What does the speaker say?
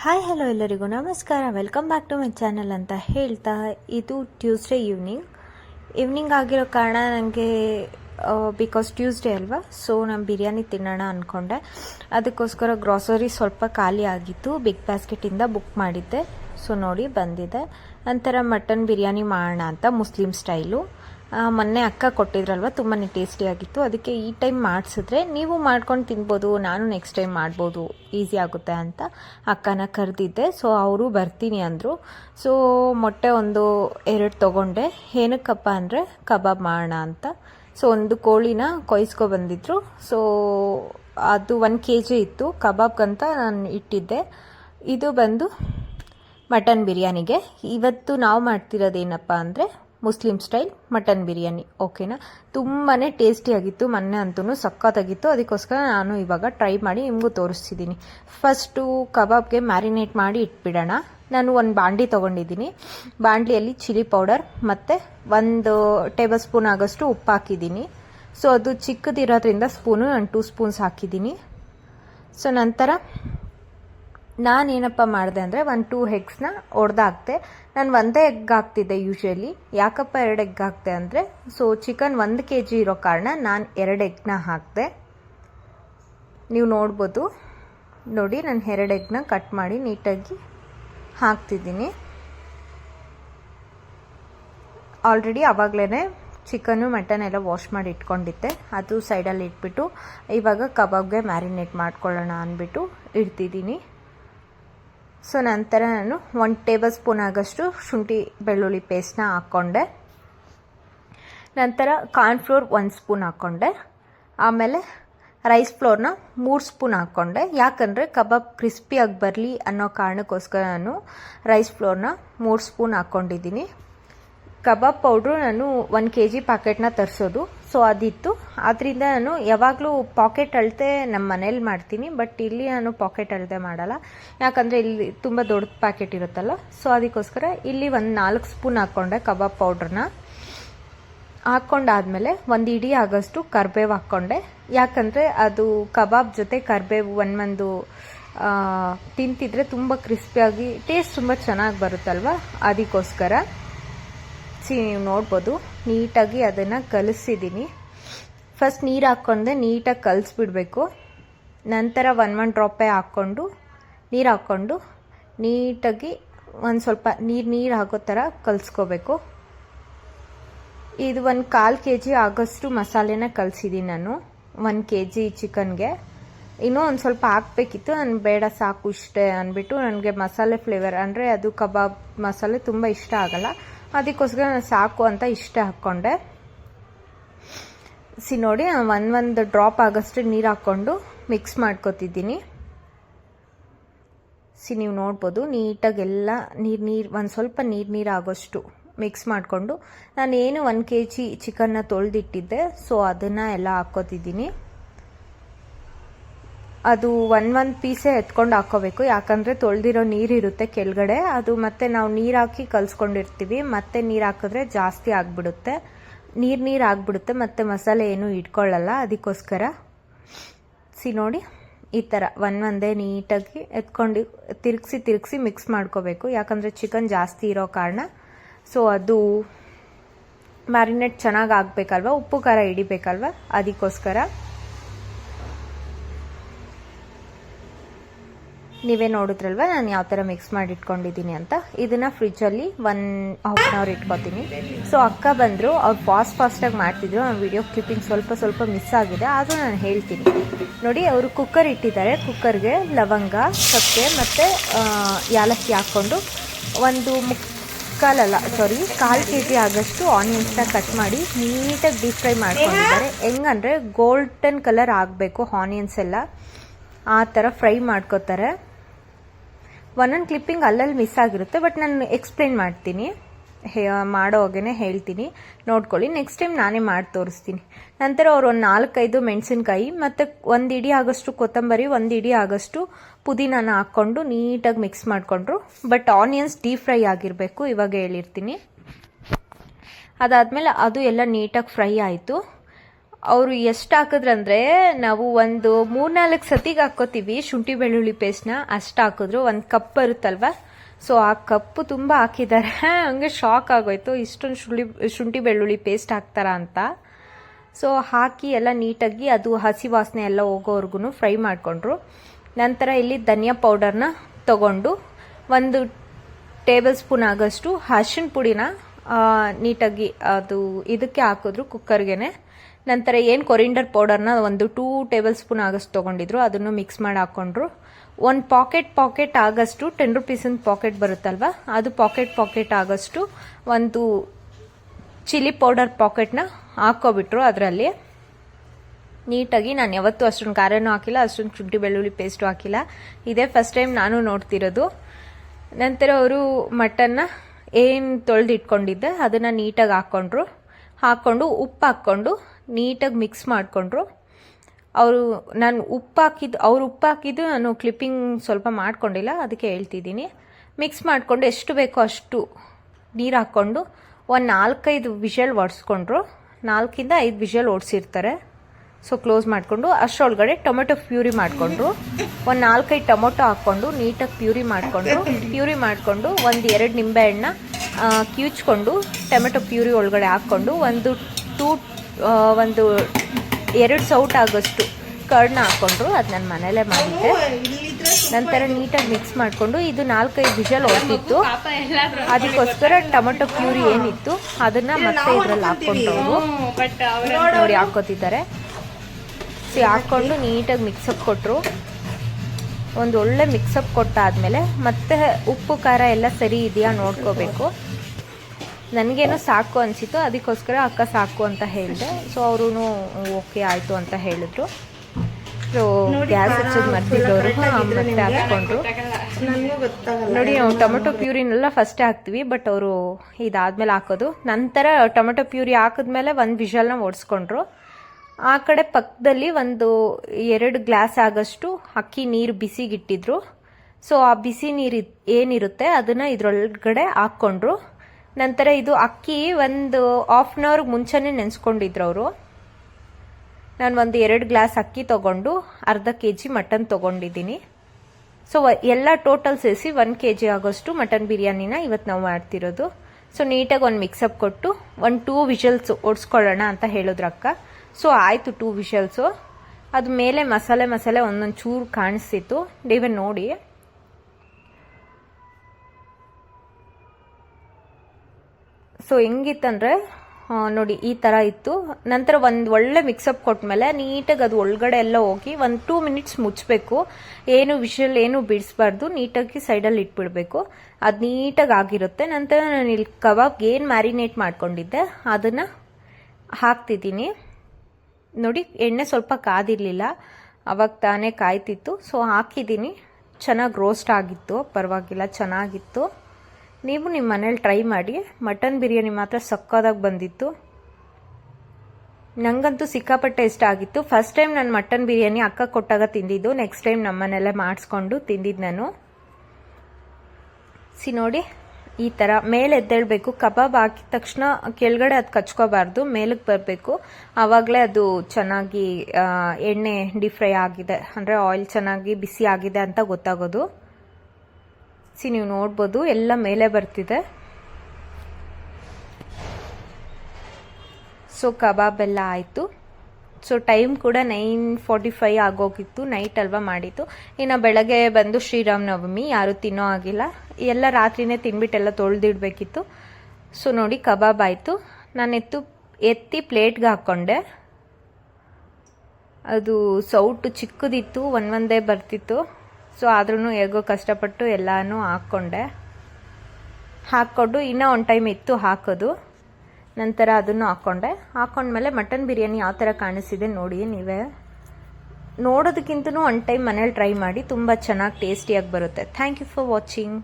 Hi, hello ಎಲ್ಲರಿಗೂ ನಮಸ್ಕಾರ. Welcome back to my channel ಅಂತ ಹೇಳ್ತಾ ಇದು ಟ್ಯೂಸ್ಡೇ ಈವ್ನಿಂಗ್ ಈವ್ನಿಂಗ್ ಆಗಿರೋ ಕಾರಣ ನನಗೆ ಬಿಕಾಸ್ ಟ್ಯೂಸ್ಡೇ ಅಲ್ವಾ ಸೊ ನಾನು ಬಿರಿಯಾನಿ ತಿನ್ನೋಣ ಅಂದ್ಕೊಂಡೆ ಅದಕ್ಕೋಸ್ಕರ ಗ್ರಾಸರಿ ಸ್ವಲ್ಪ ಖಾಲಿ ಆಗಿತ್ತು. ಬಿಗ್ ಬ್ಯಾಸ್ಕೆಟಿಂದ ಬುಕ್ ಮಾಡಿದ್ದೆ. ಸೊ ನೋಡಿ ಬಂದಿದೆ. ನಂತರ ಮಟನ್ ಬಿರಿಯಾನಿ ಮಾಡೋಣ ಅಂತ ಮುಸ್ಲಿಮ್ ಸ್ಟೈಲು ಮೊನ್ನೆ ಅಕ್ಕ ಕೊಟ್ಟಿದ್ರಲ್ವ? ತುಂಬಾ ಟೇಸ್ಟಿಯಾಗಿತ್ತು ಅದಕ್ಕೆ ಈ ಟೈಮ್ ಮಾಡಿಸಿದ್ರೆ ನೀವು ಮಾಡ್ಕೊಂಡು ತಿನ್ಬೋದು, ನಾನು ನೆಕ್ಸ್ಟ್ ಟೈಮ್ ಮಾಡ್ಬೋದು ಈಸಿ ಆಗುತ್ತೆ ಅಂತ ಅಕ್ಕನ ಕರೆದಿದ್ದೆ. ಸೊ ಅವರು ಬರ್ತೀನಿ ಅಂದರು. ಸೊ ಮೊಟ್ಟೆ ಒಂದು ಎರಡು ತೊಗೊಂಡೆ. ಏನಕ್ಕಪ್ಪ ಅಂದರೆ ಕಬಾಬ್ ಮಾಡೋಣ ಅಂತ. ಸೊ ಒಂದು ಕೋಳಿನ ಕೊಯ್ಸ್ಕೊ ಬಂದಿದ್ರು. ಸೊ ಅದು ಒನ್ ಕೆ ಜಿ ಇತ್ತು. ಕಬಾಬ್ಗಂತ ನಾನು ಇಟ್ಟಿದ್ದೆ. ಇದು ಬಂದು ಮಟನ್ ಬಿರಿಯಾನಿಗೆ. ಇವತ್ತು ನಾವು ಮಾಡ್ತಿರೋದೇನಪ್ಪ ಅಂದರೆ ಮುಸ್ಲಿಂ ಸ್ಟೈಲ್ ಮಟನ್ ಬಿರಿಯಾನಿ ಓಕೆನಾ ತುಂಬಾ ಟೇಸ್ಟಿಯಾಗಿತ್ತು ಮೊನ್ನೆ ಅಂತೂ ಸಖತ್ತಾಗಿತ್ತು. ಅದಕ್ಕೋಸ್ಕರ ನಾನು ಇವಾಗ ಟ್ರೈ ಮಾಡಿ ನಿಮಗೂ ತೋರಿಸ್ತಿದ್ದೀನಿ ಫಸ್ಟು ಕಬಾಬ್ಗೆ ಮ್ಯಾರಿನೇಟ್ ಮಾಡಿ ಇಟ್ಬಿಡೋಣ. ನಾನು ಒಂದು ಬಾಂಡಿ ತೊಗೊಂಡಿದ್ದೀನಿ ಬಾಂಡ್ಲಿಯಲ್ಲಿ ಚಿಲ್ಲಿ ಪೌಡರ್ ಮತ್ತು ಒಂದು ಟೇಬಲ್ ಸ್ಪೂನ್ ಆಗೋಷ್ಟು ಉಪ್ಪು ಹಾಕಿದ್ದೀನಿ ಸೊ ಅದು ಚಿಕ್ಕದಿರೋದ್ರಿಂದ ಸ್ಪೂನು ನಾನು ಟೂ ಸ್ಪೂನ್ಸ್ ಹಾಕಿದ್ದೀನಿ ಸೊ ನಂತರ ನಾನೇನಪ್ಪ ಮಾಡಿದೆ ಅಂದರೆ ಒಂದು ಟೂ ಹೆಗ್ಸ್ನ ಹೊಡೆದಾಕ್ತೆ ನಾನು ಒಂದೇ ಎಗ್ ಹಾಕ್ತಿದ್ದೆ ಯೂಶ್ವಲಿ ಯಾಕಪ್ಪ ಎರಡು ಎಗ್ ಹಾಕ್ತೆ ಅಂದರೆ ಸೊ ಚಿಕನ್ ಒಂದು ಕೆ ಜಿ ಇರೋ ಕಾರಣ ನಾನು ಎರಡು ಎಗ್ನ ಹಾಕಿದೆ. ನೀವು ನೋಡ್ಬೋದು. ನೋಡಿ, ನಾನು ಎರಡು ಎಗ್ನ ಕಟ್ ಮಾಡಿ ನೀಟಾಗಿ ಹಾಕ್ತಿದ್ದೀನಿ. ಆಲ್ರೆಡಿ ಆವಾಗಲೇ ಚಿಕನು ಮಟನ್ ಎಲ್ಲ ವಾಶ್ ಮಾಡಿ ಇಟ್ಕೊಂಡಿದ್ದೆ. ಅದು ಸೈಡಲ್ಲಿ ಇಟ್ಬಿಟ್ಟು, ಇವಾಗ ಕಬಾಬ್ಗೆ ಮ್ಯಾರಿನೇಟ್ ಮಾಡ್ಕೊಳ್ಳೋಣ ಅಂದ್ಬಿಟ್ಟು ಇಡ್ತಿದ್ದೀನಿ. ಸೊ ನಂತರ ನಾನು ಒನ್ ಟೇಬಲ್ ಸ್ಪೂನ್ ಆಗೋಷ್ಟು ಶುಂಠಿ ಬೆಳ್ಳುಳ್ಳಿ ಪೇಸ್ಟ್ನ ಹಾಕ್ಕೊಂಡೆ ನಂತರ ಕಾರ್ನ್ ಫ್ಲೋರ್ ಒಂದು ಸ್ಪೂನ್ ಹಾಕ್ಕೊಂಡೆ ಆಮೇಲೆ ರೈಸ್ ಫ್ಲೋರ್ನ ಮೂರು ಸ್ಪೂನ್ ಹಾಕ್ಕೊಂಡೆ ಯಾಕಂದರೆ ಕಬಾಬ್ ಕ್ರಿಸ್ಪಿಯಾಗಿ ಬರಲಿ ಅನ್ನೋ ಕಾರಣಕ್ಕೋಸ್ಕರ ನಾನು ರೈಸ್ ಫ್ಲೋರ್ನ ಮೂರು ಸ್ಪೂನ್ ಹಾಕ್ಕೊಂಡಿದ್ದೀನಿ ಕಬಾಬ್ ಪೌಡ್ರು ನಾನು ಒನ್ ಕೆ ಜಿ ಪ್ಯಾಕೆಟ್ನ ತರಿಸೋದು. ಸೊ ಅದಿತ್ತು. ಆದ್ದರಿಂದ ನಾನು ಯಾವಾಗಲೂ ಪಾಕೆಟ್ ಅಳತೆ ನಮ್ಮ ಮನೇಲಿ ಮಾಡ್ತೀನಿ ಬಟ್ ಇಲ್ಲಿ ನಾನು ಪಾಕೆಟ್ ಅಳತೆ ಮಾಡಲ್ಲ. ಯಾಕಂದರೆ ಇಲ್ಲಿ ತುಂಬ ದೊಡ್ಡ ಪ್ಯಾಕೆಟ್ ಇರುತ್ತಲ್ಲ ಸೊ ಅದಕ್ಕೋಸ್ಕರ ಇಲ್ಲಿ ಒಂದು ನಾಲ್ಕು ಸ್ಪೂನ್ ಹಾಕ್ಕೊಂಡೆ ಕಬಾಬ್ ಪೌಡ್ರನ್ನ ಹಾಕ್ಕೊಂಡಾದ್ಮೇಲೆ ಒಂದು ಇಡೀ ಆಗಷ್ಟು ಕರ್ಬೇವು ಹಾಕ್ಕೊಂಡೆ ಯಾಕಂದರೆ ಅದು ಕಬಾಬ್ ಜೊತೆ ಕರ್ಬೇವು ಒಂದೊಂದು ತಿಂತಿದ್ರೆ ತುಂಬ ಕ್ರಿಸ್ಪಿಯಾಗಿ ಟೇಸ್ಟ್ ತುಂಬ ಚೆನ್ನಾಗಿ ಬರುತ್ತಲ್ವ? ಅದಕ್ಕೋಸ್ಕರ. ಸಿ ನೀವು ನೋಡ್ಬೋದು. ನೀಟಾಗಿ ಅದನ್ನು ಕಲಿಸಿದ್ದೀನಿ ಫಸ್ಟ್ ನೀರು ಹಾಕ್ಕೊಂಡೆ, ನೀಟಾಗಿ ಕಲಿಸ್ಬಿಡ್ಬೇಕು. ನಂತರ ಒನ್ ಒನ್ ಡ್ರಾಪೇ ಹಾಕ್ಕೊಂಡು, ನೀರು ಹಾಕ್ಕೊಂಡು ನೀಟಾಗಿ ಒಂದು ಸ್ವಲ್ಪ ನೀರು ನೀರು ಹಾಕೋ ಥರ ಕಲಿಸ್ಕೋಬೇಕು. ಇದು ಒಂದು ಕಾಲು ಕೆ ಜಿ ಆಗೋಷ್ಟು ಮಸಾಲೆನ ಕಲಿಸಿದ್ದೀನಿ ನಾನು. ಒಂದು ಕೆ ಜಿ ಚಿಕನ್ಗೆ. ಇನ್ನೂ ಒಂದು ಸ್ವಲ್ಪ ಹಾಕಬೇಕಿತ್ತು ನಾನು ಬೇಡ ಸಾಕು ಇಷ್ಟೇ ಅಂದ್ಬಿಟ್ಟು ನನಗೆ ಮಸಾಲೆ ಫ್ಲೇವರ್ ಅಂದರೆ ಅದು ಕಬಾಬ್ ಮಸಾಲೆ ತುಂಬ ಇಷ್ಟ ಆಗಲ್ಲ. ಅದಕ್ಕೋಸ್ಕರ ನಾನು ಸಾಕು ಅಂತ ಇಷ್ಟ ಹಾಕ್ಕೊಂಡೆ. ಸಿ, ನೋಡಿ ಒಂದು ಒಂದು ಡ್ರಾಪ್ ಆಗೋಷ್ಟು ನೀರು ಹಾಕ್ಕೊಂಡು ಮಿಕ್ಸ್ ಮಾಡ್ಕೊತಿದ್ದೀನಿ. ಸಿ, ನೀವು ನೋಡ್ಬೋದು ನೀಟಾಗಿ ಎಲ್ಲ ನೀರು ನೀರು, ಒಂದು ಸ್ವಲ್ಪ ನೀರು ನೀರು ಆಗೋಷ್ಟು ಮಿಕ್ಸ್ ಮಾಡಿಕೊಂಡು ನಾನು ಏನು ಒಂದು ಕೆ ಜಿ ಚಿಕನ್ನ ತೊಳೆದಿಟ್ಟಿದ್ದೆ ಸೊ ಅದನ್ನು ಎಲ್ಲ ಹಾಕ್ಕೋತಿದ್ದೀನಿ. ಅದು ಒನ್ ಒನ್ ಪೀಸೇ ಎತ್ಕೊಂಡು ಹಾಕೋಬೇಕು. ಯಾಕಂದರೆ ತೊಳೆದಿರೋ ನೀರಿರುತ್ತೆ ಕೆಳಗಡೆ. ಅದು ಮತ್ತೆ ನಾವು ನೀರು ಹಾಕಿ ಕಲಿಸ್ಕೊಂಡಿರ್ತೀವಿ. ಮತ್ತೆ ನೀರು ಹಾಕಿದ್ರೆ ಜಾಸ್ತಿ ಆಗಿಬಿಡುತ್ತೆ. ನೀರು ನೀರು ಆಗಿಬಿಡುತ್ತೆ. ಮತ್ತು ಮಸಾಲೆ ಏನೂ ಇಟ್ಕೊಳ್ಳಲ್ಲ. ಅದಕ್ಕೋಸ್ಕರ ಸಿ ನೋಡಿ, ಈ ಥರ ಒನ್ ಒಂದೇ ನೀಟಾಗಿ ಎತ್ಕೊಂಡು ತಿರುಗಿಸಿ ತಿರುಗಿಸಿ ಮಿಕ್ಸ್ ಮಾಡ್ಕೋಬೇಕು. ಯಾಕಂದರೆ ಚಿಕನ್ ಜಾಸ್ತಿ ಇರೋ ಕಾರಣ. ಸೊ ಅದು ಮ್ಯಾರಿನೇಟ್ ಚೆನ್ನಾಗಿ ಆಗಬೇಕಲ್ವ? ಉಪ್ಪು ಖಾರ ಹಿಡಿಬೇಕಲ್ವ? ಅದಕ್ಕೋಸ್ಕರ ನೀವೇ ನೋಡಿದ್ರಲ್ವ? ನಾನು ಯಾವ ಥರ ಮಿಕ್ಸ್ ಮಾಡಿ ಇಟ್ಕೊಂಡಿದ್ದೀನಿ ಅಂತ. ಇದನ್ನು ಫ್ರಿಜ್ಜಲ್ಲಿ ಒನ್ ಹಾಫ್ ಆನ್ ಅವರ್ ಇಟ್ಕೊತೀನಿ. ಸೊ ಅಕ್ಕ ಬಂದರು, ಅವ್ರು ಫಾಸ್ಟ್ ಫಾಸ್ಟಾಗಿ ಮಾಡ್ತಿದ್ರು. ಆ ವಿಡಿಯೋ ಕ್ಲಿಪ್ಪಿಂಗ್ ಸ್ವಲ್ಪ ಸ್ವಲ್ಪ ಮಿಸ್ ಆಗಿದೆ. ಆದರೂ ನಾನು ಹೇಳ್ತೀನಿ. ನೋಡಿ, ಅವರು ಕುಕ್ಕರ್ ಇಟ್ಟಿದ್ದಾರೆ. ಕುಕ್ಕರ್ಗೆ ಲವಂಗ ಚಕ್ಕೆ ಮತ್ತು ಯಾಲಕ್ಕಿ ಹಾಕ್ಕೊಂಡು ಒಂದು ಮುಕ್ಕಾಲಲ್ಲ ಸಾರಿ ಕಾಲು ಕೆ ಜಿ ಆಗೋಷ್ಟು ಆನಿಯನ್ಸ್ನ ಕಟ್ ಮಾಡಿ ನೀಟಾಗಿ ಡೀಪ್ ಫ್ರೈ ಮಾಡ್ಕೊಂಡಿದ್ದಾರೆ. ಹೆಂಗಂದರೆ ಗೋಲ್ಡನ್ ಕಲರ್ ಆಗಬೇಕು ಆನಿಯನ್ಸ್ ಎಲ್ಲ. ಆ ಥರ ಫ್ರೈ ಮಾಡ್ಕೋತಾರೆ. ಒಂದೊಂದು ಕ್ಲಿಪ್ಪಿಂಗ್ ಅಲ್ಲಲ್ಲಿ ಮಿಸ್ ಆಗಿರುತ್ತೆ ಬಟ್ ನಾನು ಎಕ್ಸ್ಪ್ಲೇನ್ ಮಾಡ್ತೀನಿ. ಮಾಡೋ ಹಾಗೇ ಹೇಳ್ತೀನಿ. ನೋಡ್ಕೊಳ್ಳಿ ನೆಕ್ಸ್ಟ್ ಟೈಮ್ ನಾನೇ ಮಾಡಿ ತೋರಿಸ್ತೀನಿ. ನಂತರ ಅವ್ರು ಒಂದು ನಾಲ್ಕೈದು ಮೆಣಸಿನ್ಕಾಯಿ, ಮತ್ತು ಒಂದು ಇಡೀ ಆಗೋಷ್ಟು ಕೊತ್ತಂಬರಿ, ಒಂದು ಇಡೀ ಆಗೋಷ್ಟು ಪುದೀನಾನ ಹಾಕ್ಕೊಂಡು ನೀಟಾಗಿ ಮಿಕ್ಸ್ ಮಾಡಿಕೊಂಡ್ರು. ಬಟ್ ಆನಿಯನ್ಸ್ ಡೀಪ್ ಫ್ರೈ ಆಗಿರಬೇಕು, ಇವಾಗ ಹೇಳಿರ್ತೀನಿ. ಅದಾದಮೇಲೆ ಅದು ಎಲ್ಲ ನೀಟಾಗಿ ಫ್ರೈ ಆಯಿತು. ಅವರು ಎಷ್ಟು ಹಾಕಿದ್ರಂದ್ರೆ ನಾವು ಒಂದು ಮೂರ್ನಾಲ್ಕು ಸತಿಗೆ ಹಾಕೋತೀವಿ ಶುಂಠಿ ಬೆಳ್ಳುಳ್ಳಿ ಪೇಸ್ಟ್ನ ಅಷ್ಟು ಹಾಕಿದ್ರು ಒಂದು ಕಪ್ ಬರುತ್ತಲ್ವ? ಸೊ ಆ ಕಪ್ಪು ತುಂಬ ಹಾಕಿದ್ದಾರೆ ಹಂಗೆ ಶಾಕ್ ಆಗೋಯ್ತು. ಇಷ್ಟೊಂದು ಶುಂಠಿ ಶುಂಠಿ ಬೆಳ್ಳುಳ್ಳಿ ಪೇಸ್ಟ್ ಹಾಕ್ತಾರ ಅಂತ. ಸೊ ಹಾಕಿ ಎಲ್ಲ ನೀಟಾಗಿ ಅದು ಹಸಿ ವಾಸನೆ ಎಲ್ಲ ಹೋಗೋವರೆಗೂ ಫ್ರೈ ಮಾಡಿಕೊಂಡ್ರು. ನಂತರ ಇಲ್ಲಿ ಧನಿಯಾ ಪೌಡರ್ನ ತಗೊಂಡು ಒಂದು ಟೇಬಲ್ ಸ್ಪೂನ್ ಆಗೋಷ್ಟು ಹಸಿನ ಪುಡಿನ ನೀಟಾಗಿ ಅದು ಇದಕ್ಕೆ ಹಾಕಿದ್ರು ಕುಕ್ಕರ್ಗೆನೆ ನಂತರ ಏನು ಕೊರಿಂಡರ್ ಪೌಡರ್ನ ಒಂದು ಟೂ ಟೇಬಲ್ ಸ್ಪೂನ್ ಆಗೋಷ್ಟು ತೊಗೊಂಡಿದ್ರು, ಅದನ್ನು ಮಿಕ್ಸ್ ಮಾಡಿ ಹಾಕ್ಕೊಂಡ್ರು ಒಂದು ಪಾಕೆಟ್ ಪಾಕೆಟ್ ಆಗಷ್ಟು ಟೆನ್ ರುಪೀಸಿನ ಪಾಕೆಟ್ ಬರುತ್ತಲ್ವ, ಅದು ಪಾಕೆಟ್ ಪಾಕೆಟ್ ಆಗಷ್ಟು ಒಂದು ಚಿಲ್ಲಿ ಪೌಡರ್ ಪಾಕೆಟ್ನ ಹಾಕ್ಕೊಬಿಟ್ರು ಅದರಲ್ಲಿ. ನೀಟಾಗಿ ನಾನು ಯಾವತ್ತೂ ಅಷ್ಟೊಂದು ಖಾರನೂ ಹಾಕಿಲ್ಲ, ಅಷ್ಟೊಂದು ಶುಂಠಿ ಬೆಳ್ಳುಳ್ಳಿ ಪೇಸ್ಟು ಹಾಕಿಲ್ಲ. ಇದೇ ಫಸ್ಟ್ ಟೈಮ್ ನಾನು ನೋಡ್ತಿರೋದು. ನಂತರ ಅವರು ಮಟನ್ನ ಏನು ತೊಳೆದಿಟ್ಕೊಂಡಿದ್ದೆ, ಅದನ್ನು ನೀಟಾಗಿ ಹಾಕ್ಕೊಂಡ್ರು ಹಾಕ್ಕೊಂಡು ಉಪ್ಪು ಹಾಕ್ಕೊಂಡು ನೀಟಾಗಿ ಮಿಕ್ಸ್ ಮಾಡಿಕೊಂಡ್ರು. ಅವರು ನಾನು ಉಪ್ಪು ಹಾಕಿದ್ದು ಅವ್ರು ಉಪ್ಪು ಹಾಕಿದ್ದು ನಾನು ಕ್ಲಿಪ್ಪಿಂಗ್ ಸ್ವಲ್ಪ ಮಾಡ್ಕೊಂಡಿಲ್ಲ, ಅದಕ್ಕೆ ಹೇಳ್ತಿದ್ದೀನಿ. ಮಿಕ್ಸ್ ಮಾಡಿಕೊಂಡು ಎಷ್ಟು ಬೇಕೋ ಅಷ್ಟು ನೀರು ಹಾಕ್ಕೊಂಡು ಒಂದು ನಾಲ್ಕೈದು ವಿಷಲ್ ಒಡಿಸ್ಕೊಂಡ್ರು. ನಾಲ್ಕಿಂದ ಐದು ವಿಷಲ್ ಓಡಿಸಿರ್ತಾರೆ ಸೊ ಕ್ಲೋಸ್ ಮಾಡಿಕೊಂಡು ಅಷ್ಟರೊಳಗಡೆ ಟೊಮೆಟೊ ಪ್ಯೂರಿ ಮಾಡಿಕೊಂಡ್ರು. ಒಂದು ನಾಲ್ಕೈದು ಟೊಮೊಟೊ ಹಾಕ್ಕೊಂಡು ನೀಟಾಗಿ ಪ್ಯೂರಿ ಮಾಡಿಕೊಂಡ್ರು. ಪ್ಯೂರಿ ಮಾಡಿಕೊಂಡು ಒಂದು ಎರಡು ನಿಂಬೆಹಣ್ಣ ಕ್ಯೂಚ್ಕೊಂಡು ಟೊಮೆಟೊ ಪ್ಯೂರಿ ಒಳಗಡೆ ಹಾಕ್ಕೊಂಡು ಒಂದು ಟೂ ಒಂದು ಎರಡು ಸೌಟ್ ಆಗೋಷ್ಟು ಕರ್ಡ್ನ ಹಾಕ್ಕೊಂಡ್ರು ಅದು ನನ್ನ ಮನೇಲೇ ಮಾಡಿದ್ದೆ. ನಂತರ ನೀಟಾಗಿ ಮಿಕ್ಸ್ ಮಾಡಿಕೊಂಡು ಇದು ನಾಲ್ಕೈದು ವಿಷಲ್ ಹೊಡ್ತಿತ್ತು ಅದಕ್ಕೋಸ್ಕರ ಟೊಮೊಟೊ ಪ್ಯೂರಿ ಏನಿತ್ತು ಅದನ್ನು ಮತ್ತೆ ಇದರಲ್ಲಿ ಹಾಕ್ಕೊಂಡವ್ರು. ನೋಡಿ ಹಾಕೋತಿದ್ದಾರೆ ಸೊ ಹಾಕ್ಕೊಂಡು ನೀಟಾಗಿ ಮಿಕ್ಸಪ್ ಕೊಟ್ಟರು ಒಂದು ಒಳ್ಳೆ ಮಿಕ್ಸಪ್ ಕೊಟ್ಟಾದಮೇಲೆ ಮತ್ತೆ ಉಪ್ಪು ಖಾರ ಎಲ್ಲ ಸರಿ ಇದೆಯಾ ನೋಡ್ಕೋಬೇಕು. ನನಗೇನೋ ಸಾಕು ಅನಿಸಿತು ಅದಕ್ಕೋಸ್ಕರ ಅಕ್ಕ ಸಾಕು ಅಂತ ಹೇಳಿದೆ. ಸೊ ಅವರು ಓಕೆ ಆಯಿತು ಅಂತ ಹೇಳಿದ್ರು. ಸೊ ಗ್ಯಾಸ್ ಹಚ್ಚೋದು ಮರ್ತಿದ್ದವರು ಮತ್ತೆ ಹಾಕ್ಕೊಂಡ್ರು. ನೋಡಿ ನಾವು ಟೊಮೆಟೊ ಪ್ಯೂರಿನೆಲ್ಲ ಫಸ್ಟ್ ಹಾಕ್ತೀವಿ ಬಟ್ ಅವರು ಇದಾದ್ಮೇಲೆ ಹಾಕೋದು. ನಂತರ ಟೊಮೆಟೊ ಪ್ಯೂರಿ ಹಾಕಿದ್ಮೇಲೆ ಒಂದು ವಿಷಲ್ನ ಓಡಿಸ್ಕೊಂಡ್ರು. ಆ ಕಡೆ ಪಕ್ಕದಲ್ಲಿ ಒಂದು ಎರಡು ಗ್ಲಾಸ್ ಆಗಷ್ಟು ಅಕ್ಕಿ ನೀರು ಬಿಸಿಗಿಟ್ಟಿದ್ರು. ಸೊ ಆ ಬಿಸಿ ನೀರು ಏನಿರುತ್ತೆ ಅದನ್ನು ಇದ್ರೊಳಗಡೆ ಹಾಕ್ಕೊಂಡ್ರು. ನಂತರ ಇದು ಅಕ್ಕಿ ಒಂದು ಹಾಫ್ ಆನ್ ಅವರ್ಗೆ ಮುಂಚೆನೇ ನೆನೆಸ್ಕೊಂಡಿದ್ರು ಅವರು ನಾನು ಒಂದು ಎರಡು ಗ್ಲಾಸ್ ಅಕ್ಕಿ ತಗೊಂಡು ಅರ್ಧ ಕೆ ಜಿ ಮಟನ್ ತಗೊಂಡಿದ್ದೀನಿ. ಸೊ ಎಲ್ಲ ಟೋಟಲ್ ಸೇರಿಸಿ ಒನ್ ಕೆ ಜಿ ಆಗೋಷ್ಟು ಮಟನ್ ಬಿರಿಯಾನಿನ ಇವತ್ತು ನಾವು ಮಾಡ್ತಿರೋದು. ಸೊ ನೀಟಾಗಿ ಒಂದು ಮಿಕ್ಸಪ್ ಕೊಟ್ಟು ಒಂದು ಟೂ ವಿಷಲ್ಸ್ ಓಡಿಸ್ಕೊಳ್ಳೋಣ ಅಂತ ಹೇಳಿದ್ರು ಅಕ್ಕ. ಸೊ ಆಯಿತು ಟೂ ವಿಷಲ್ಸು ಅದು ಮೇಲೆ ಮಸಾಲೆ ಮಸಾಲೆ ಒಂದೊಂದು ಚೂರು ಕಾಣಿಸ್ತಿತ್ತು. ನೀವೇ ನೋಡಿ. ಸೊ ಹೆಂಗಿತ್ತಂದ್ರೆ ನೋಡಿ, ಈ ಥರ ಇತ್ತು. ನಂತರ ಒಂದು ಒಳ್ಳೆ ಮಿಕ್ಸಪ್ ಕೊಟ್ಮೇಲೆ ನೀಟಾಗಿ ಅದು ಒಳಗಡೆ ಎಲ್ಲ ಹೋಗಿ ಒಂದು ಟೂ ಮಿನಿಟ್ಸ್ ಮುಚ್ಚಬೇಕು ಏನು ವಿಷಲ್ ಏನು ಬಿಡಿಸ್ಬಾರ್ದು, ನೀಟಾಗಿ ಸೈಡಲ್ಲಿ ಇಟ್ಬಿಡಬೇಕು. ಅದು ನೀಟಾಗಿ ಆಗಿರುತ್ತೆ. ನಂತರ ನಾನು ಇಲ್ಲಿ ಕಬಾಬ್ಗೆ ಏನು ಮ್ಯಾರಿನೇಟ್ ಮಾಡ್ಕೊಂಡಿದ್ದೆ, ಅದನ್ನು ಹಾಕ್ತಿದ್ದೀನಿ. ನೋಡಿ, ಎಣ್ಣೆ ಸ್ವಲ್ಪ ಕಾದಿರಲಿಲ್ಲ. ಅವಾಗ ತಾನೇ ಕಾಯ್ತಿತ್ತು. ಸೊ ಹಾಕಿದ್ದೀನಿ. ಚೆನ್ನಾಗಿ ರೋಸ್ಟ್ ಆಗಿತ್ತು. ಪರವಾಗಿಲ್ಲ, ಚೆನ್ನಾಗಿತ್ತು. ನೀವು ನಿಮ್ಮ ಮನೇಲಿ ಟ್ರೈ ಮಾಡಿ ಮಟನ್ ಬಿರಿಯಾನಿ ಮಾತ್ರ ಸಕ್ಕದಾಗಿ ಬಂದಿತ್ತು. ನನಗಂತೂ ಸಿಕ್ಕಾಪಟ್ಟೆ ಇಷ್ಟ ಆಗಿತ್ತು. ಫಸ್ಟ್ ಟೈಮ್ ನಾನು ಮಟನ್ ಬಿರಿಯಾನಿ ಅಕ್ಕ ಕೊಟ್ಟಾಗ ತಿಂದಿದ್ದು. ನೆಕ್ಸ್ಟ್ ಟೈಮ್ ನಮ್ಮ ಮನೆಯಲ್ಲೇ ಮಾಡಿಸ್ಕೊಂಡು ತಿಂದಿದ್ದು ನಾನು. ಸಿ ನೋಡಿ, ಈ ಥರ ಮೇಲೆ ಎದ್ದೇಳಬೇಕು. ಕಬಾಬ್ ಹಾಕಿದ ತಕ್ಷಣ ಕೆಳಗಡೆ ಅದು ಕಚ್ಕೋಬಾರ್ದು ಮೇಲಕ್ಕೆ ಬರಬೇಕು. ಆವಾಗಲೇ ಅದು ಚೆನ್ನಾಗಿ ಎಣ್ಣೆ ಡಿಫ್ರೈ ಫ್ರೈ ಆಗಿದೆ. ಅಂದರೆ ಆಯಿಲ್ ಚೆನ್ನಾಗಿ ಬಿಸಿ ಆಗಿದೆ ಅಂತ ಗೊತ್ತಾಗೋದು. ಸಿ ನೀವು ನೋಡ್ಬೋದು, ಎಲ್ಲ ಮೇಲೆ ಬರ್ತಿದೆ. ಸೊ ಕಬಾಬ್ ಎಲ್ಲ ಆಯಿತು. ಸೊ ಟೈಮ್ ಕೂಡ ನೈನ್ ಫಾರ್ಟಿ ಫೈವ್ ಆಗೋಗಿತ್ತು ನೈಟ್ ಅಲ್ವಾ ಮಾಡಿತ್ತು ಇನ್ನು ಬೆಳಗ್ಗೆ ಬಂದು ಶ್ರೀರಾಮನವಮಿ ಯಾರು ತಿನ್ನೋ ಆಗಿಲ್ಲ. ಎಲ್ಲ ರಾತ್ರಿನೇ ತಿನ್ಬಿಟ್ಟೆಲ್ಲ ತೊಳೆದಿಡ್ಬೇಕಿತ್ತು. ಸೊ ನೋಡಿ ಕಬಾಬ್ ಆಯಿತು. ನಾನು ಎತ್ತು, ಎತ್ತಿ ಪ್ಲೇಟ್ಗೆ ಹಾಕ್ಕೊಂಡೆ ಅದು ಸೌಟು ಚಿಕ್ಕದಿತ್ತು ಒಂದೊಂದೇ ಬರ್ತಿತ್ತು. ಸೊ ಆದ್ರೂ ಹೇಗೋ ಕಷ್ಟಪಟ್ಟು ಎಲ್ಲನೂ ಹಾಕ್ಕೊಂಡೆ. ಹಾಕ್ಕೊಂಡು ಇನ್ನೂ ಒಂದು ಟೈಮ್ ಇತ್ತು ಹಾಕೋದು. ನಂತರ ಅದನ್ನು ಹಾಕ್ಕೊಂಡೆ. ಹಾಕ್ಕೊಂಡ್ಮೇಲೆ ಮಟನ್ ಬಿರಿಯಾನಿ ಯಾವ ಥರ ಕಾಣಿಸಿದೆ ನೋಡಿ ನೀವೇ. ನೋಡೋದಕ್ಕಿಂತನೂ ಒನ್ ಟೈಮ್ ಮನೇಲಿ ಟ್ರೈ ಮಾಡಿ ತುಂಬ ಚೆನ್ನಾಗಿ ಟೇಸ್ಟಿಯಾಗಿ ಬರುತ್ತೆ. Thank you for watching